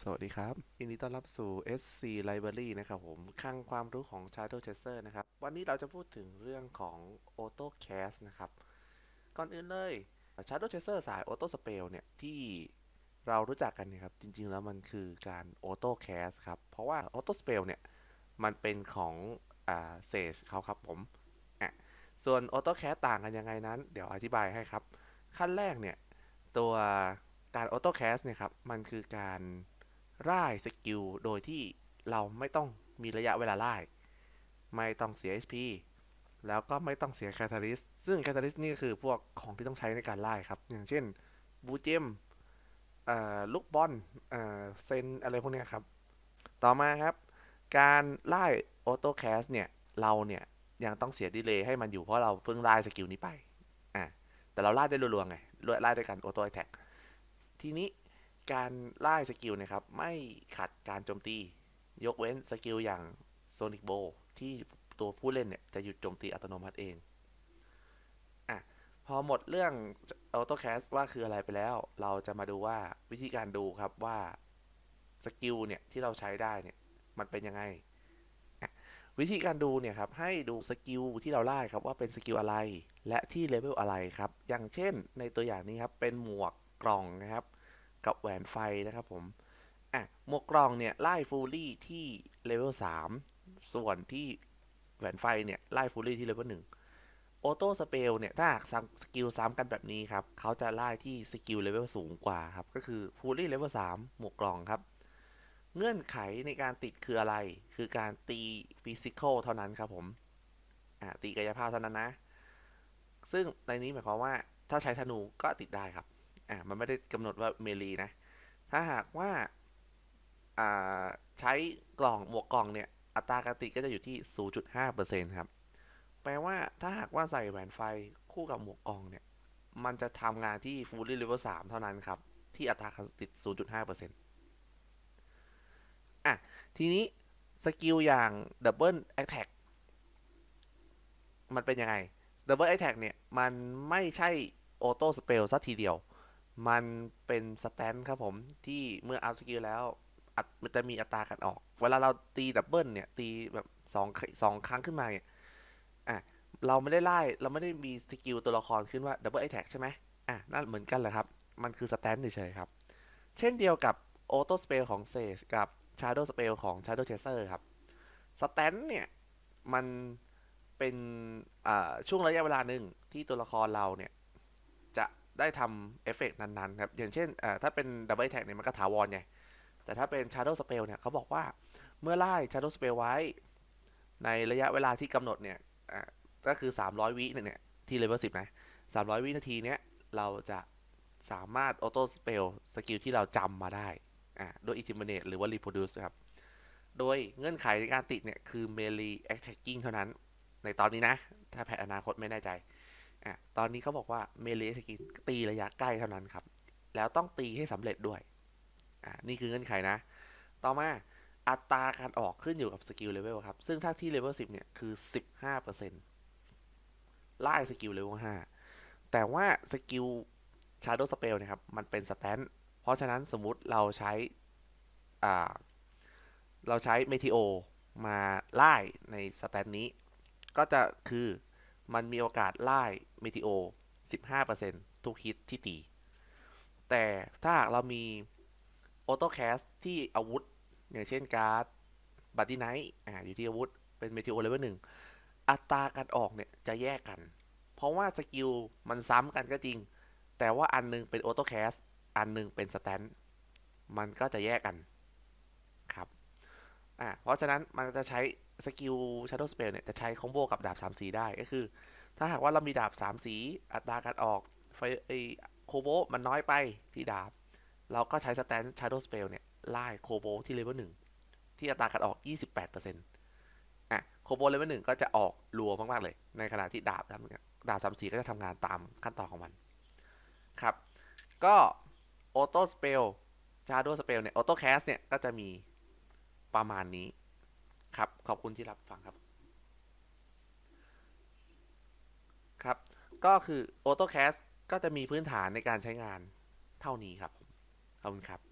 สวัสดีครับยินดีต้อนรับสู่ SC Library นะครับผมคลังความรู้ของ Shadow Chaser นะครับ วันนี้เราจะพูดถึงเรื่องของ AutoCast นะครับ ก่อนอื่นเลย Shadow Chaser สาย Auto Spell เนี่ย ที่เรารู้จักกันเนี่ยครับ จริง ๆ แล้วมันคือการ AutoCast ครับ เพราะว่า Auto Spell เนี่ย มันเป็นของอ่า Sage เขาครับผมอะส่วน AutoCast ต่างกันยังไงนั้น เดี๋ยวอธิบายให้ครับ ขั้นแรกเนี่ย ตัวการ AutoCast เนี่ยครับ มันคือการ ร่ายสกิลโดยที่เราไม่ต้องมีระยะเวลาร่าย ไม่ต้องเสีย HP แล้วก็ไม่ต้องเสีย Catalyst ซึ่ง Catalyst นี่คือพวกของที่ต้องใช้ในการร่ครับ อย่างเช่นบูเจมลูกบอลเซนอะไรพวกนี้ครับ ต่อมาครับ การไล่ AutoCast เนี่ย เราเนี่ยยังต้องเสียดีเลย์ให้มันอยู่เพราะเราเพิ่งไล่สกิลนี้ไป อะ แต่เราไล่ได้รัวๆไงไล่ด้วยกัน Auto Attack ทีนี้ การไล่สกิลนะครับ ไม่ขัดการโจมตี ยกเว้นสกิลอย่าง Sonic Bow ที่ตัวผู้เล่นเนี่ย จะหยุดโจมตีอัตโนมัติเองอะพอหมดเรื่อง AutoCast ว่าคืออะไรไปแล้ว เราจะมาดูว่าวิธีการดูครับว่าสกิลเนี่ย ที่เราใช้ได้เนี่ย มันเป็นยังไง วิธีการดูเนี่ยครับ ให้ดูสกิลที่เราไล่ครับว่าเป็นสกิลอะไร และที่เลเวลอะไรครับ อย่างเช่นในตัวอย่างนี้ครับ เป็นหมวกกล่องนะครับ กับแหวนไฟนะครับผม อะหมวกกล่องเนี่ยไล่ฟูลี่ที่เลเวล3 ส่วนที่แหวนไฟเนี่ยไล่ฟูลี่ที่เลเวล1โอโต้สเปลเนี่ยถ้าหากสกิลซ้ำกันแบบนี้ครับเขาจะไล่ที่สกิลเลเวลสูงกว่าครับ ก็คือฟูลี่เลเวล3หมวกกล่องครับ เงื่อนไขในการติดคืออะไร คือการตีฟิสิกอลเท่านั้นครับผมอ่าตีกายภาพเท่านั้นนะ ซึ่งในนี้หมายความว่าถ้าใช้ธนูก็ติดได้ครับ อ่ามันไม่ได้กำหนดว่าเมลีนะ ถ้าหากว่าอ่าใช้กล่องหมวกกล่องเนี่ย อัตราการติดก็จะอยู่ที่ 0.5%ครับ แปลว่าถ้าหากว่าใส่แหวนไฟคู่กับหมวกกล่องเนี่ย มันจะทำงานที่ fully level 3 เท่านั้นครับ ที่อัตราการติด 0.5%อะ ทีนี้สกิลอย่าง double attack มันเป็นยังไง double attack เนี่ย มันไม่ใช่ auto spell สักทีเดียว มันเป็นสแตนครับผมที่เมื่ออัพสกิลแล้วอัดมันจะมีอัตราการออก เวลาเราตีดับเบิลเนี่ย ตีแบบสองสองครั้งขึ้นมาเนี่ยอะเราไม่ได้ไล่เราไม่ได้มีสกิลตัวละครขึ้นว่าดับเบิลไอแท็กใช่ไหมอะนั่นเหมือนกันแหละครับ มันคือสแตนเฉยๆครับ เช่นเดียวกับออโต้สเปลของเซจกับชาร์โดสเปลของชาร์โดเชเซอร์ครับสแตนเนี่ย มันเป็นช่วงระยะเวลาหนึ่งที่ตัวละครเราเนี่ย ได้ทำเอฟเฟกนั้นๆครับ อย่างเช่นถ้าเป็นดับเบิลแท็กเนี่ยมันก็ถาวรไง แต่ถ้าเป็น Shadow Spell เนี่ยเขาบอกว่าเมื่อไล่ Shadow Spell ไว้ ในระยะเวลาที่กำหนดเนี่ยก็คือ 300 วิเนี่ยที่เลเวล10 นะ 300 วินาทีเนี้ยเราจะสามารถ Auto Spell สกิลที่เราจำมาได้ด้วย Intimidate หรือว่า Reproduce ครับ โดยเงื่อนไขในการติดเนี่ย คือ Melee Attacking เท่านั้น ในตอนนี้นะ ถ้าแผนอนาคตไม่แน่ใจ อะตอนนี้เขาบอกว่าเมเลสกินตีระยะใกล้เท่านั้นครับ แล้วต้องตีให้สำเร็จด้วย อ่านี่คือเงื่อนไขนะ ต่อมาอัตราการออกขึ้นอยู่กับสกิลเลเวลครับ ซึ่งถ้าที่เลเวล10 เนี่ย คือ 15%ไล่สกิลเลเวล5แต่ว่าสกิลชาร์โดสเปลนะครับ มันเป็นสแตนเพราะฉะนั้นสมมุติเราใช้ อ่า เราใช้เมทิโอมาไล่ในสแตนนี้ ก็จะคือ มันมีโอกาสไล่เมทิโอ 15%ทุกฮิตที่ตี แต่ถ้าหากเรามีออโต้แคสที่อาวุธ อย่างเช่นการ์ดบัตตี้ไนท์อ่าอยู่ที่อาวุธ เป็นเมทิโอเลเวลหนึ่งอัตราการออกเนี่ยจะแยกกัน เพราะว่าสกิลมันซ้ำกันก็จริง แต่ว่าอันนึงเป็นออโต้แคสอันนึงเป็นสแตนมันก็จะแยกกันครับอ่าเพราะฉะนั้นมันจะใช้ สกิล Shadow Spell เนี่ยจะใช้คอมโบกับดาบ3สีได้ก็คือ ถ้าหากว่าเรามีดาบ3สีอัตราการออกไฟไอโคโบมันน้อยไปที่ดาบ เราก็ใช้สแตน Shadow Spell เนี่ยไล่โคโบที่เลเวลหนึ่งที่อัตราการออก 28%อะโคโบเลเวลหนึ่งก็จะออกรัวมาก ๆ เลย ในขณะที่ดาบทำดาบสามสีก็จะทำงานตามขั้นตอนของมัน ครับ ก็ออโต้สเปลชาร์โดสเปลเนี่ยออโต้แคสเนี่ย ก็จะมีประมาณนี้ ครับ ขอบคุณที่รับฟังครับ ครับ ก็คือ AutoCast ก็จะมีพื้นฐานในการใช้งานเท่านี้ครับ ขอบคุณครับ